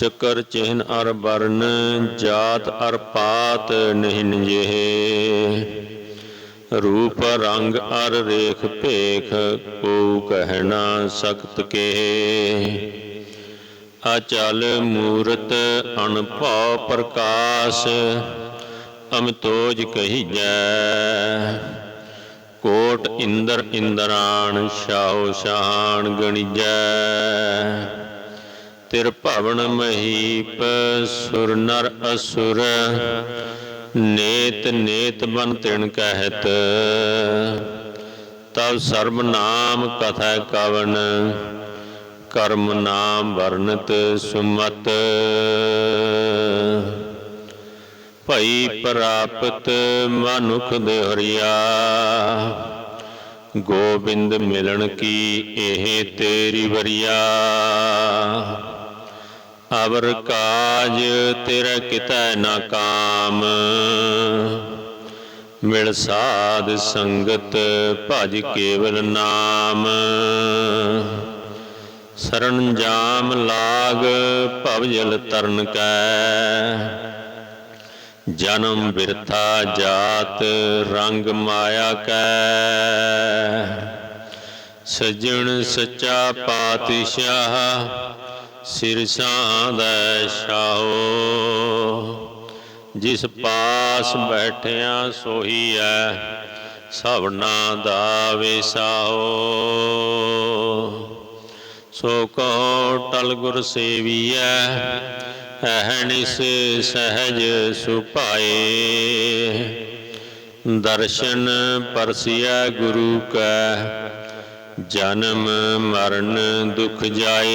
ਚੱਕਰ ਚਿਹਨ ਅਰ ਬਰਨ ਜਾਤ ਅਰ ਪਾਤ ਨਹੀਂ ਨਜਿਹੇ। ਰੂਪ ਰੰਗ ਅਰ ਰੇਖ ਭੇਖ ਕੋ ਕਹਿਣਾ ਸਖਤ ਕੇ ਅਚਲ ਮੂਰਤ ਅਨਭਉ ਪ੍ਰਕਾਸ਼, ਅਮਤੋਜ ਕਹੀਜੈ। ਕੋਟ ਇੰਦਰ ਇੰਦਰਾਣ, ਸ਼ਾਹੋ ਸ਼ਾਨ ਗਣੀਜੈ। ਤਿਰ ਭਵਨ ਮਹੀਪ, ਸੁਰ ਨਰ ਅਸੁਰ, ਨੇਤ ਨੇਤ ਬਨ ਤਿਣ ਕਹਿਤ। ਤਬ ਸਰਬ ਨਾਮ ਕਥਾ ਕਵਨ, ਕਰਮ ਨਾਮ ਵਰਨਤ ਸੁਮਤ। ਭਈ ਪ੍ਰਾਪਤ ਮਨੁਖ ਦੇ ਗੋਬਿੰਦ ਮਿਲਣ ਕੀ ਇਹ ਤੇਰੀ ਵਰਿਆ। ਅਵਰ ਕਾਜ ਤੇਰਾ ਕਿਤੈ ਨਾ ਕਾਮ। ਮਿਲ ਸਾਧ ਸੰਗਤ ਭਜ ਕੇਵਲ ਨਾਮ। ਸਰਣ ਜਾਮ ਲਾਗ ਭਵ ਜਲ ਤਰਨ ਕੈ। ਜਨਮ ਬਿਰਥਾ ਜਾਤ ਰੰਗ ਮਾਇਆ ਕੈ। ਸਜਣ ਸੱਚਾ ਪਾਤਸ਼ਾਹ ਸਿਰਸਾਂ ਦਾ ਸ਼ਾਹੋ, ਜਿਸ ਪਾਸ ਬੈਠਿਆ ਸੋਈ ਐ, ਸਭਨਾ ਦਾ ਵਿਸਾਓ ਸੋ ਕੋ ਟਲ ਗੁਰ ਸੇਵੀਐ ਅਹਨਿਸ ਸਹਜ ਸੁਭਾਏ। ਦਰਸ਼ਨ ਪਰਸਿਆ ਗੁਰੂ ਕੈ ਜਨਮ ਮਰਨ ਦੁਖ ਜਾਏ।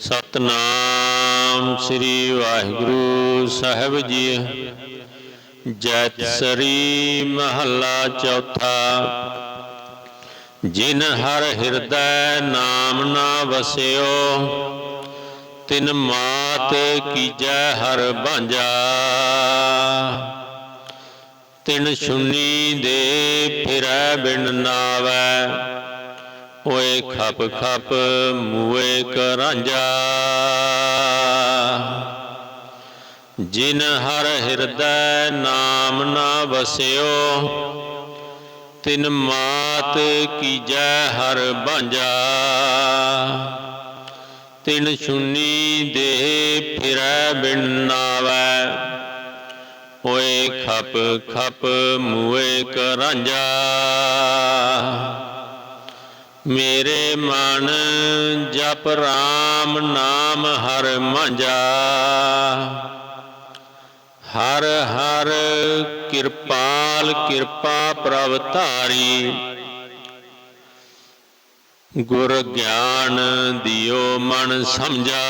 ਸਤਨਾਮ ਸ੍ਰੀ ਵਾਹਿਗੁਰੂ ਸਾਹਿਬ ਜੀ। ਜੈਤ ਸਰੀ ਮਹੱਲਾ ਚੌਥਾ। ਜਿਨ ਹਰ ਹਿਰਦੈ ਨਾਮ ਨਾ ਵਸਿਓ, ਤਿਨ ਮਾਤ ਕੀਜੈ ਹਰ ਭਾਂਜਾ। ਤਿਨ ਸੁਨੀ ਦੇ ਫਿਰੈ ਬਿਨ ਨਾਵੈ। ਓਏ ਖਪ ਖਪ ਮੂਏ ਕਰਾਂਜਾ ਜਿਨ ਹਰ ਹਿਰਦੈ ਨਾਮ ਨਾ ਵਸਿਓ, ਤਿਨ ਮਾਤ ਕੀਜੈ ਹਰ ਬਾਂਝਾ। ਤਿਨ ਸੁਨੀ ਦੇ ਫਿਰੈ ਬਿਨ ਨਾਵੈ। ਓਏ ਖਪ ਖਪ ਮੂਏ ਕਰਾਂਜਾ ਮੇਰੇ ਮਨ ਜਪ RAM ਨਾਮ ਹਰ ਮਾਂਜਾ ਹਰ ਹਰ ਕਿਰਪਾਲ ਕਿਰਪਾ ਪ੍ਰਭ ਧਾਰੀ। ਗੁਰ ਗਿਆਨ ਦਿਓ ਮਨ ਸਮਝਾ।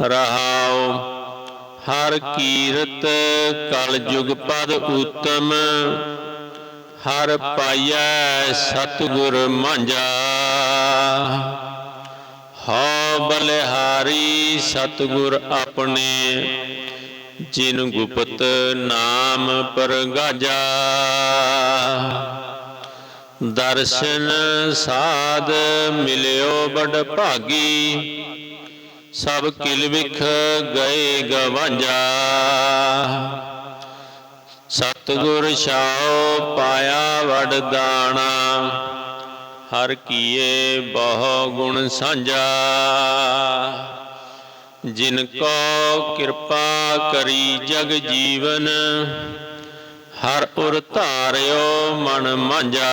ਰਹਾਓ ਹਰ ਕੀਰਤ ਕਲ ਯੁਗ ਪਦ ਉਤਮ, ਹਰ ਪਾਈਐ ਸਤਿਗੁਰ ਮਾਂਜਾ ਹਉ ਬਲਿਹਾਰੀ ਸਤਿਗੁਰ ਆਪਣੇ, ਜਿਨ ਗੁਪਤ ਨਾਮ ਪਰਗਾਜਾ। ਦਰਸ਼ਨ ਸਾਧ ਮਿਲਿਓ ਬੜ ਭਾਗੀ ਸਭ ਕਿਲ ਵਿਖ ਗਏ ਗਵਾਂਜਾ। ਸਤਿਗੁਰ ਛਾਉ ਪਾਇਆ ਵਡ ਦਾਣਾ। ਹਰ ਕੀਏ ਬਹੁ ਗੁਣ ਸਾਂਝਾ। ਜਿਨ ਕੋ ਕਿਰਪਾ ਕਰੀ ਜਗ ਜੀਵਨ, ਹਰ ਉਰ ਧਾਰਿਓ ਮਨ ਮਾਂਜਾ